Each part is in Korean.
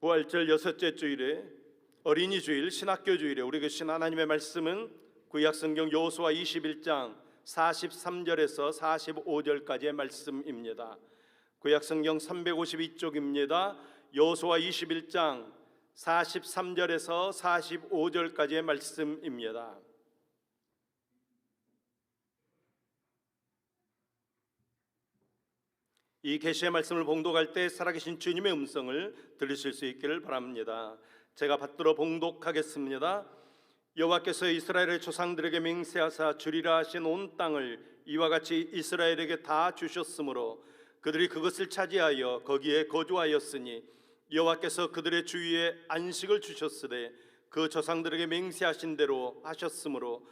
부활절 여섯째 주일에 어린이 주일 신학교 주일에 우리 교신 하나님의 말씀은 구약 성경 여호수아 21장 43절에서 45절까지의 말씀입니다. 구약 성경 352쪽입니다. 여호수아 21장 43절에서 45절까지의 말씀입니다. 이 계시의 말씀을 봉독할 때 살아계신 주님의 음성을 들으실 수 있기를 바랍니다. 제가 받들어 봉독하겠습니다. 여호와께서 이스라엘의 조상들에게 맹세하사 주리라 하신 온 땅을 이와 같이 이스라엘에게 다 주셨으므로 그들이 그것을 차지하여 거기에 거주하였으니 여호와께서 그들의 주위에 안식을 주셨으되 그 조상들에게 맹세하신 대로 하셨으므로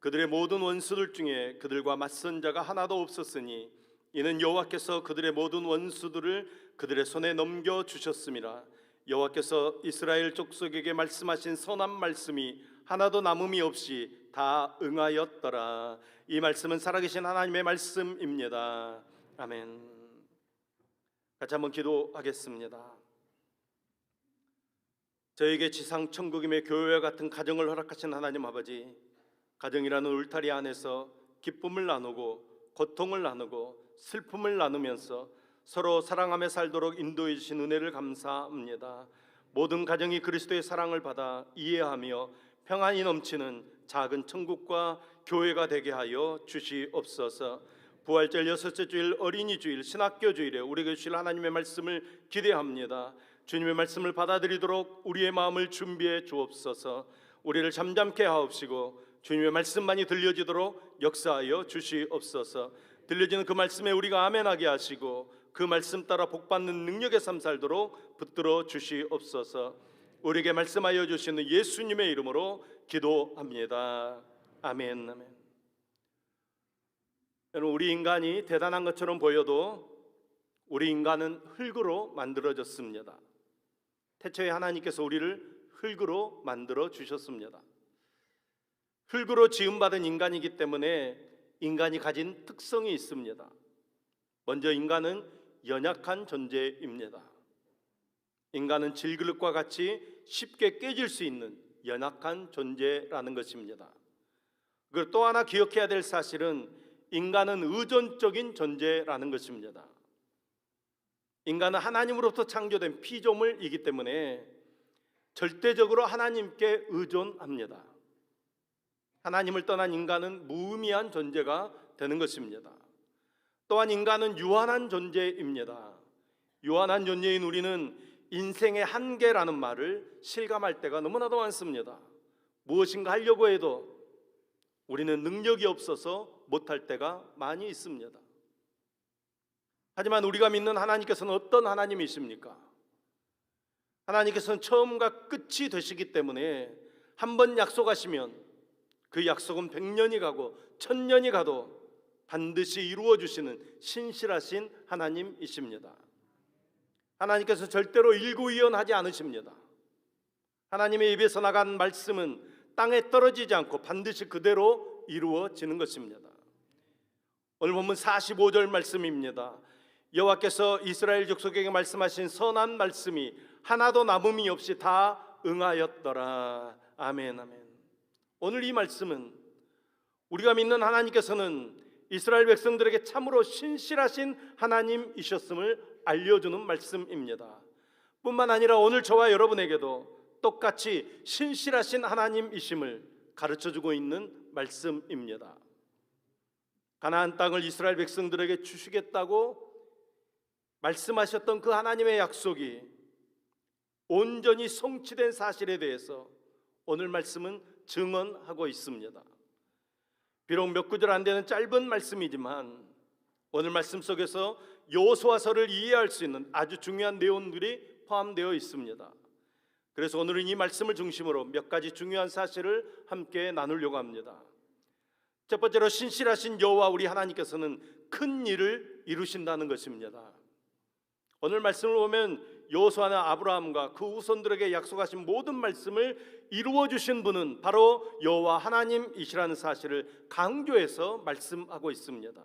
그들의 모든 원수들 중에 그들과 맞선 자가 하나도 없었으니 이는 여호와께서 그들의 모든 원수들을 그들의 손에 넘겨 주셨음이라 여호와께서 이스라엘 족속에게 말씀하신 선한 말씀이 하나도 남음이 없이 다 응하였더라. 이 말씀은 살아계신 하나님의 말씀입니다. 아멘. 같이 한번 기도하겠습니다. 저에게 지상 천국임의 교회와 같은 가정을 허락하신 하나님 아버지 가정이라는 울타리 안에서 기쁨을 나누고 고통을 나누고 슬픔을 나누면서 서로 사랑하며 살도록 인도해 주신 은혜를 감사합니다. 모든 가정이 그리스도의 사랑을 받아 이해하며 평안이 넘치는 작은 천국과 교회가 되게 하여 주시옵소서. 부활절 여섯째 주일 어린이 주일 신학교 주일에 우리에게 주실 하나님의 말씀을 기대합니다. 주님의 말씀을 받아들이도록 우리의 마음을 준비해 주옵소서. 우리를 잠잠케 하옵시고 주님의 말씀만이 들려지도록 역사하여 주시옵소서. 들려지는 그 말씀에 우리가 아멘하게 하시고 그 말씀 따라 복받는 능력의 삶 살도록 붙들어 주시옵소서. 우리에게 말씀하여 주시는 예수님의 이름으로 기도합니다. 아멘. 아멘. 여러분 우리 인간이 대단한 것처럼 보여도 우리 인간은 흙으로 만들어졌습니다. 태초에 하나님께서 우리를 흙으로 만들어 주셨습니다. 흙으로 지음받은 인간이기 때문에 인간이 가진 특성이 있습니다. 먼저 인간은 연약한 존재입니다. 인간은 질그릇과 같이 쉽게 깨질 수 있는 연약한 존재라는 것입니다. 그리고 또 하나 기억해야 될 사실은 인간은 의존적인 존재라는 것입니다. 인간은 하나님으로부터 창조된 피조물이기 때문에 절대적으로 하나님께 의존합니다. 하나님을 떠난 인간은 무의미한 존재가 되는 것입니다. 또한 인간은 유한한 존재입니다. 유한한 존재인 우리는 인생의 한계라는 말을 실감할 때가 너무나도 많습니다. 무엇인가 하려고 해도 우리는 능력이 없어서 못할 때가 많이 있습니다. 하지만 우리가 믿는 하나님께서는 어떤 하나님이십니까? 하나님께서는 처음과 끝이 되시기 때문에 한 번 약속하시면 그 약속은 백년이 가고 천년이 가도 반드시 이루어 주시는 신실하신 하나님이십니다. 하나님께서 절대로 일구이연하지 않으십니다. 하나님의 입에서 나간 말씀은 땅에 떨어지지 않고 반드시 그대로 이루어지는 것입니다. 오늘 본문 45절 말씀입니다. 여호와께서 이스라엘 족속에게 말씀하신 선한 말씀이 하나도 남음이 없이 다 응하였더라. 아멘 아멘. 오늘 이 말씀은 우리가 믿는 하나님께서는 이스라엘 백성들에게 참으로 신실하신 하나님이셨음을 알려주는 말씀입니다. 뿐만 아니라 오늘 저와 여러분에게도 똑같이 신실하신 하나님이심을 가르쳐 주고 있는 말씀입니다. 가나안 땅을 이스라엘 백성들에게 주시겠다고 말씀하셨던 그 하나님의 약속이 온전히 성취된 사실에 대해서 오늘 말씀은 증언하고 있습니다. 비록 몇 구절 안 되는 짧은 말씀이지만 오늘 말씀 속에서 여호수아서를 이해할 수 있는 아주 중요한 내용들이 포함되어 있습니다. 그래서 오늘은 이 말씀을 중심으로 몇 가지 중요한 사실을 함께 나누려고 합니다. 첫 번째로 신실하신 여호와 우리 하나님께서는 큰 일을 이루신다는 것입니다. 오늘 말씀을 보면 여호수아나 아브라함과 그 후손들에게 약속하신 모든 말씀을 이루어 주신 분은 바로 여호와 하나님이시라는 사실을 강조해서 말씀하고 있습니다.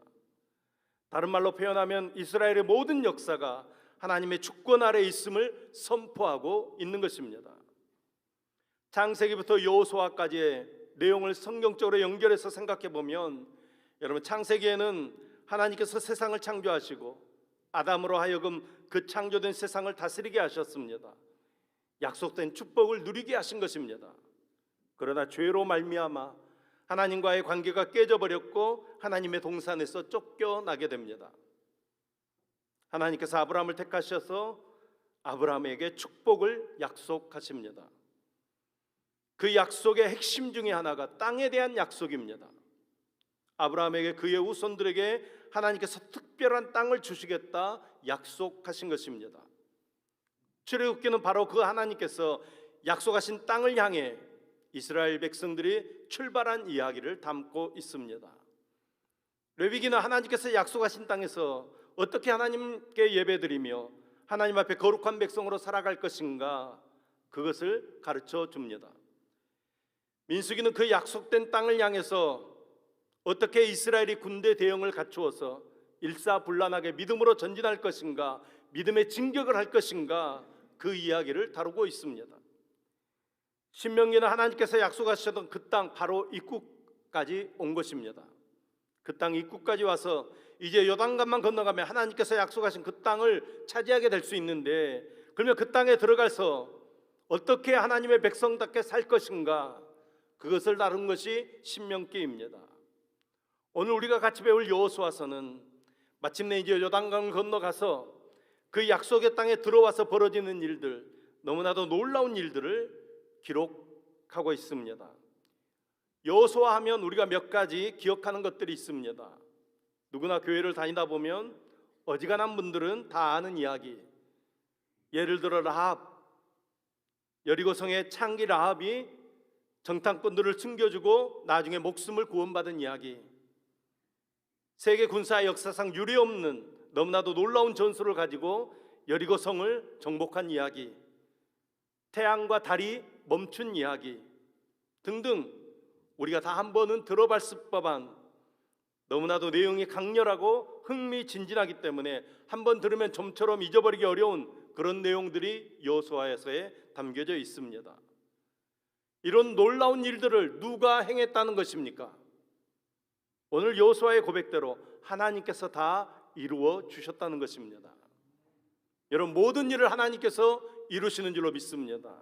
다른 말로 표현하면 이스라엘의 모든 역사가 하나님의 주권 아래 있음을 선포하고 있는 것입니다. 창세기부터 여호수아까지의 내용을 성경적으로 연결해서 생각해 보면 여러분 창세기에는 하나님께서 세상을 창조하시고 아담으로 하여금 그 창조된 세상을 다스리게 하셨습니다. 약속된 축복을 누리게 하신 것입니다. 그러나 죄로 말미암아 하나님과의 관계가 깨져 버렸고 하나님의 동산에서 쫓겨나게 됩니다. 하나님께서 아브라함을 택하셔서 아브라함에게 축복을 약속하십니다. 그 약속의 핵심 중에 하나가 땅에 대한 약속입니다. 아브라함에게 그의 후손들에게 하나님께서 특별한 땅을 주시겠다 약속하신 것입니다. 출애굽기는 바로 그 하나님께서 약속하신 땅을 향해 이스라엘 백성들이 출발한 이야기를 담고 있습니다. 레위기는 하나님께서 약속하신 땅에서 어떻게 하나님께 예배드리며 하나님 앞에 거룩한 백성으로 살아갈 것인가 그것을 가르쳐 줍니다. 민수기는 그 약속된 땅을 향해서 어떻게 이스라엘이 군대 대응을 갖추어서 일사불란하게 믿음으로 전진할 것인가 믿음의 진격을 할 것인가 그 이야기를 다루고 있습니다. 신명기는 하나님께서 약속하셨던 그 땅 바로 입구까지 온 것입니다. 그 땅 입구까지 와서 이제 요단강만 건너가면 하나님께서 약속하신 그 땅을 차지하게 될 수 있는데 그러면 그 땅에 들어가서 어떻게 하나님의 백성답게 살 것인가 그것을 다룬 것이 신명기입니다. 오늘 우리가 같이 배울 여호수아서는 마침내 이제 요단강을 건너가서 그 약속의 땅에 들어와서 벌어지는 일들 너무나도 놀라운 일들을 기록하고 있습니다. 여호수아 하면 우리가 몇 가지 기억하는 것들이 있습니다. 누구나 교회를 다니다 보면 어지간한 분들은 다 아는 이야기. 예를 들어 라합 여리고성의 창기 라합이 정탐꾼들을 숨겨주고 나중에 목숨을 구원받은 이야기. 세계 군사 역사상 유례없는 너무나도 놀라운 전술을 가지고 여리고 성을 정복한 이야기. 태양과 달이 멈춘 이야기 등등 우리가 다 한 번은 들어봤을 법한 너무나도 내용이 강렬하고 흥미진진하기 때문에 한 번 들으면 좀처럼 잊어버리기 어려운 그런 내용들이 여호수아에서에 담겨져 있습니다. 이런 놀라운 일들을 누가 행했다는 것입니까? 오늘 여호수아의 고백대로 하나님께서 다 이루어 주셨다는 것입니다. 여러분 모든 일을 하나님께서 이루시는 줄로 믿습니다.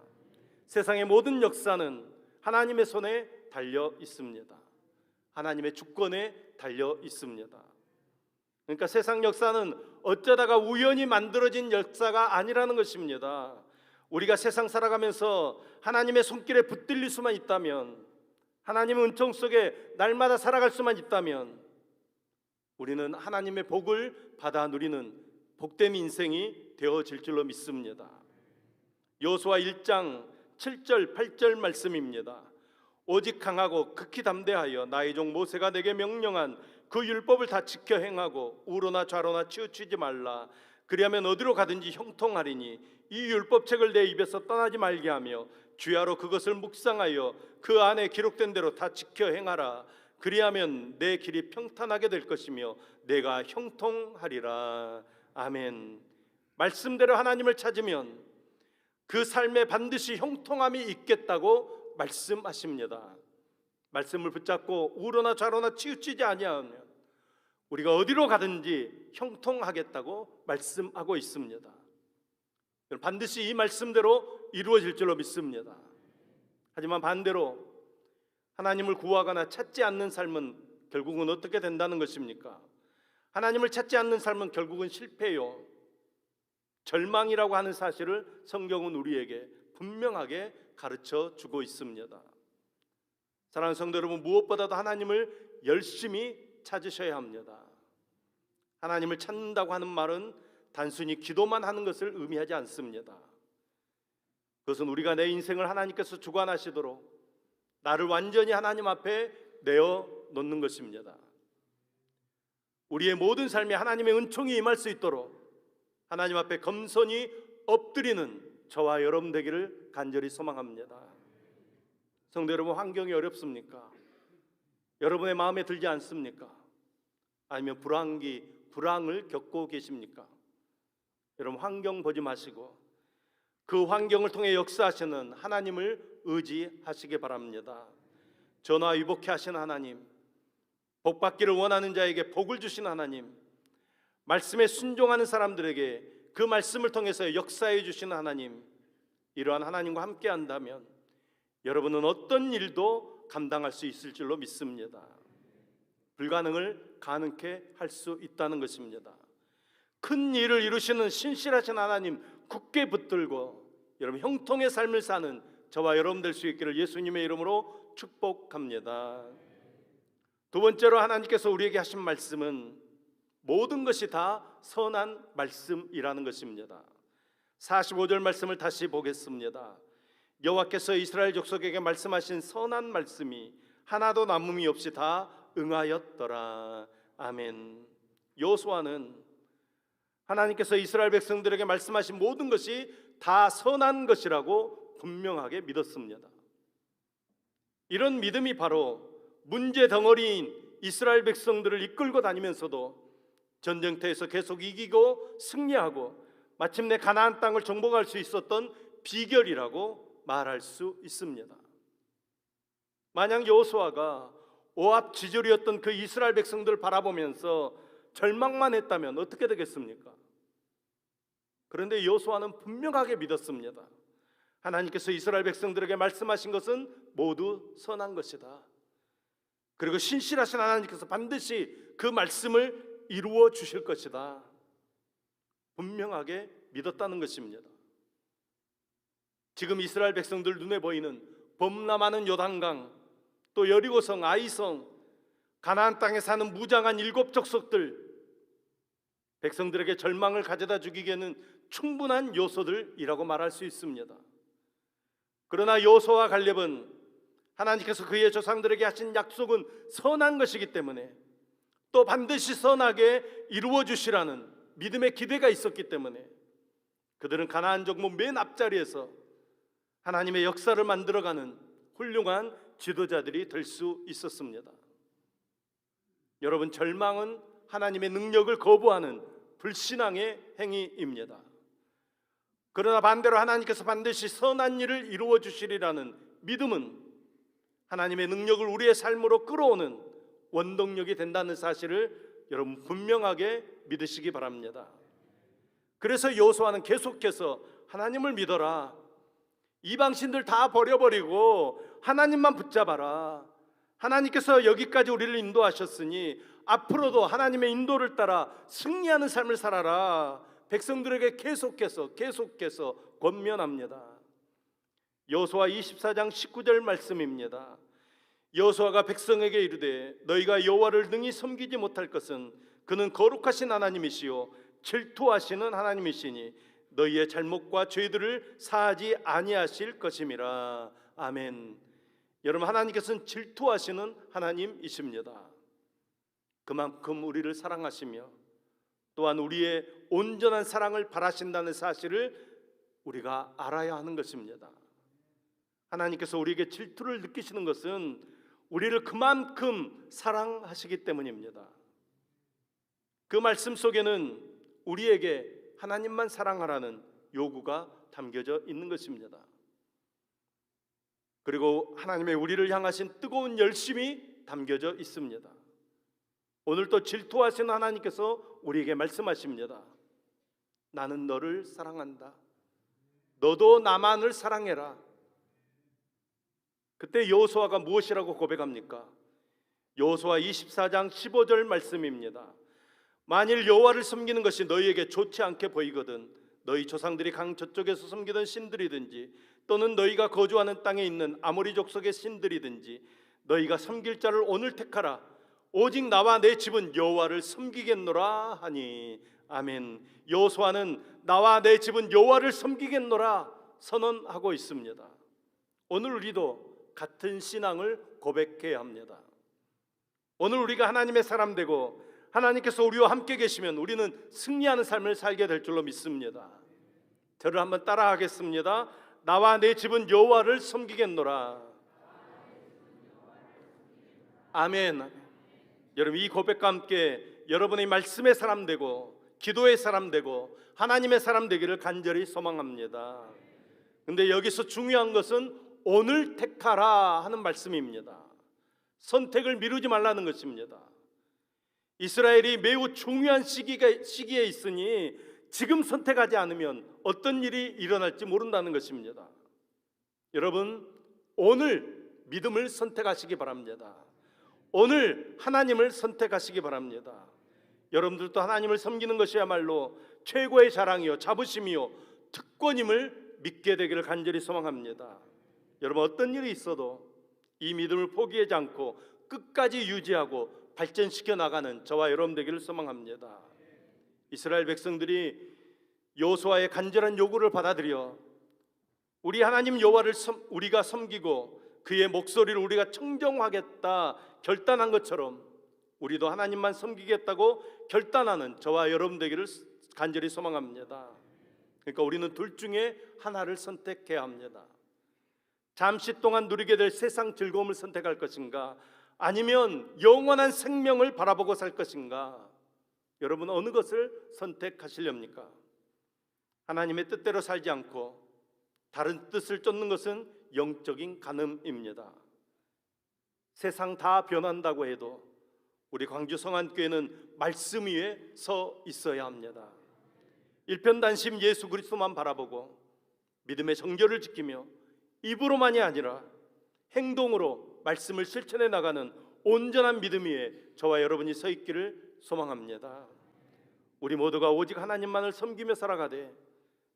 세상의 모든 역사는 하나님의 손에 달려 있습니다. 하나님의 주권에 달려 있습니다. 그러니까 세상 역사는 어쩌다가 우연히 만들어진 역사가 아니라는 것입니다. 우리가 세상 살아가면서 하나님의 손길에 붙들릴 수만 있다면 하나님의 은총 속에 날마다 살아갈 수만 있다면 우리는 하나님의 복을 받아 누리는 복된 인생이 되어질 줄로 믿습니다. 여호수아 1장 7절 8절 말씀입니다. 오직 강하고 극히 담대하여 나의 종 모세가 내게 명령한 그 율법을 다 지켜 행하고 우로나 좌로나 치우치지 말라. 그리하면 어디로 가든지 형통하리니 이 율법책을 내 입에서 떠나지 말게 하며 주야로 그것을 묵상하여 그 안에 기록된 대로 다 지켜 행하라. 그리하면 내 길이 평탄하게 될 것이며 내가 형통하리라. 아멘. 말씀대로 하나님을 찾으면 그 삶에 반드시 형통함이 있겠다고 말씀하십니다. 말씀을 붙잡고 우로나 좌로나 치우치지 아니하면 우리가 어디로 가든지 형통하겠다고 말씀하고 있습니다. 반드시 이 말씀대로 이루어질 줄로 믿습니다. 하지만 반대로 하나님을 구하거나 찾지 않는 삶은 결국은 어떻게 된다는 것입니까? 하나님을 찾지 않는 삶은 결국은 실패요. 절망이라고 하는 사실을 성경은 우리에게 분명하게 가르쳐 주고 있습니다. 사랑하는 성도 여러분, 무엇보다도 하나님을 열심히 찾으셔야 합니다. 하나님을 찾는다고 하는 말은 단순히 기도만 하는 것을 의미하지 않습니다. 그것은 우리가 내 인생을 하나님께서 주관하시도록 나를 완전히 하나님 앞에 내어 놓는 것입니다. 우리의 모든 삶에 하나님의 은총이 임할 수 있도록 하나님 앞에 검선히 엎드리는 저와 여러분 되기를 간절히 소망합니다. 성도 여러분 환경이 어렵습니까? 여러분의 마음에 들지 않습니까? 아니면 불안기, 불황을 겪고 계십니까? 여러분 환경 보지 마시고 그 환경을 통해 역사하시는 하나님을 의지하시기 바랍니다. 전화 위복케 하신 하나님, 복 받기를 원하는 자에게 복을 주신 하나님, 말씀에 순종하는 사람들에게 그 말씀을 통해서 역사해 주시는 하나님, 이러한 하나님과 함께 한다면 여러분은 어떤 일도 감당할 수 있을 줄로 믿습니다. 불가능을 가능케 할 수 있다는 것입니다. 큰 일을 이루시는 신실하신 하나님 굳게 붙들고 여러분 형통의 삶을 사는 저와 여러분 될 수 있기를 예수님의 이름으로 축복합니다. 두 번째로 하나님께서 우리에게 하신 말씀은 모든 것이 다 선한 말씀이라는 것입니다. 45절 말씀을 다시 보겠습니다. 여호와께서 이스라엘 족속에게 말씀하신 선한 말씀이 하나도 남음이 없이 다 응하였더라. 아멘. 요수아는 하나님께서 이스라엘 백성들에게 말씀하신 모든 것이 다 선한 것이라고 분명하게 믿었습니다. 이런 믿음이 바로 문제 덩어리인 이스라엘 백성들을 이끌고 다니면서도 전쟁터에서 계속 이기고 승리하고 마침내 가나안 땅을 정복할 수 있었던 비결이라고 말할 수 있습니다. 만약 여호수아가 오합 지졸이었던 그 이스라엘 백성들을 바라보면서 절망만 했다면 어떻게 되겠습니까? 그런데 여호수아는 분명하게 믿었습니다. 하나님께서 이스라엘 백성들에게 말씀하신 것은 모두 선한 것이다. 그리고 신실하신 하나님께서 반드시 그 말씀을 이루어 주실 것이다. 분명하게 믿었다는 것입니다. 지금 이스라엘 백성들 눈에 보이는 범람하는 요단강, 또 여리고성, 아이성, 가나안 땅에 사는 무장한 일곱 족속들 백성들에게 절망을 가져다 주기에는 충분한 요소들이라고 말할 수 있습니다. 그러나 요소와 갈렙은 하나님께서 그의 조상들에게 하신 약속은 선한 것이기 때문에 또 반드시 선하게 이루어 주시라는 믿음의 기대가 있었기 때문에 그들은 가나안 정복 맨 앞자리에서 하나님의 역사를 만들어가는 훌륭한 지도자들이 될 수 있었습니다. 여러분 절망은 하나님의 능력을 거부하는 불신앙의 행위입니다. 그러나 반대로 하나님께서 반드시 선한 일을 이루어 주시리라는 믿음은 하나님의 능력을 우리의 삶으로 끌어오는 원동력이 된다는 사실을 여러분 분명하게 믿으시기 바랍니다. 그래서 여호수아는 계속해서 하나님을 믿어라. 이방신들 다 버려버리고 하나님만 붙잡아라. 하나님께서 여기까지 우리를 인도하셨으니 앞으로도 하나님의 인도를 따라 승리하는 삶을 살아라. 백성들에게 계속해서 계속해서 권면합니다. 여호수아 24장 19절 말씀입니다. 여호수아가 백성에게 이르되 너희가 여호와를 능히 섬기지 못할 것은 그는 거룩하신 하나님이시요 질투하시는 하나님이시니 너희의 잘못과 죄들을 사하지 아니하실 것임이라. 아멘. 여러분 하나님께서는 질투하시는 하나님이십니다. 그만큼 우리를 사랑하시며 또한 우리의 온전한 사랑을 바라신다는 사실을 우리가 알아야 하는 것입니다. 하나님께서 우리에게 질투를 느끼시는 것은 우리를 그만큼 사랑하시기 때문입니다. 그 말씀 속에는 우리에게 하나님만 사랑하라는 요구가 담겨져 있는 것입니다. 그리고 하나님의 우리를 향하신 뜨거운 열심이 담겨져 있습니다. 오늘 또 질투하시는 하나님께서 우리에게 말씀하십니다. 나는 너를 사랑한다. 너도 나만을 사랑해라. 그때 여호수아가 무엇이라고 고백합니까? 여호수아 24장 15절 말씀입니다. 만일 여호와를 섬기는 것이 너희에게 좋지 않게 보이거든 너희 조상들이 강 저쪽에서 섬기던 신들이든지 또는 너희가 거주하는 땅에 있는 아모리 족속의 신들이든지 너희가 섬길 자를 오늘 택하라 오직 나와 내 집은 여호와를 섬기겠노라 하니 아멘. 여호수아는 나와 내 집은 여호와를 섬기겠노라 선언하고 있습니다. 오늘 우리도 같은 신앙을 고백해야 합니다. 오늘 우리가 하나님의 사람 되고 하나님께서 우리와 함께 계시면 우리는 승리하는 삶을 살게 될 줄로 믿습니다. 저를 한번 따라하겠습니다. 나와 내 집은 여호와를 섬기겠노라. 아멘. 여러분 이 고백과 함께 여러분의 말씀의 사람 되고 기도의 사람 되고 하나님의 사람 되기를 간절히 소망합니다. 근데 여기서 중요한 것은 오늘 택하라 하는 말씀입니다. 선택을 미루지 말라는 것입니다. 이스라엘이 매우 중요한 시기가, 시기에 있으니 지금 선택하지 않으면 어떤 일이 일어날지 모른다는 것입니다. 여러분, 오늘 믿음을 선택하시기 바랍니다. 오늘 하나님을 선택하시기 바랍니다. 여러분들도 하나님을 섬기는 것이야말로 최고의 자랑이요, 자부심이요, 특권임을 믿게 되기를 간절히 소망합니다. 여러분 어떤 일이 있어도 이 믿음을 포기하지 않고 끝까지 유지하고 발전시켜 나가는 저와 여러분 되기를 소망합니다. 이스라엘 백성들이 여호수아의 간절한 요구를 받아들여 우리 하나님 여호와를 섬- 우리가 섬기고 그의 목소리를 우리가 청정하겠다 결단한 것처럼 우리도 하나님만 섬기겠다고 결단하는 저와 여러분 되기를 간절히 소망합니다. 그러니까 우리는 둘 중에 하나를 선택해야 합니다. 잠시 동안 누리게 될 세상 즐거움을 선택할 것인가 아니면 영원한 생명을 바라보고 살 것인가 여러분 어느 것을 선택하시렵니까? 하나님의 뜻대로 살지 않고 다른 뜻을 쫓는 것은 영적인 간음입니다. 세상 다 변한다고 해도 우리 광주 성안교회는 말씀 위에 서 있어야 합니다. 일편단심 예수 그리스도만 바라보고 믿음의 정결을 지키며 입으로만이 아니라 행동으로 말씀을 실천해 나가는 온전한 믿음 위에 저와 여러분이 서 있기를 소망합니다. 우리 모두가 오직 하나님만을 섬기며 살아가되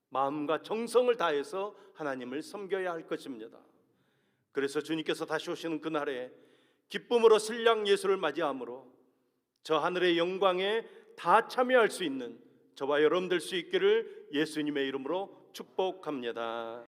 마음과 정성을 다해서 하나님을 섬겨야 할 것입니다. 그래서 주님께서 다시 오시는 그날에 기쁨으로 신랑 예수를 맞이함으로 저 하늘의 영광에 다 참여할 수 있는 저와 여러분 될 수 있기를 예수님의 이름으로 축복합니다.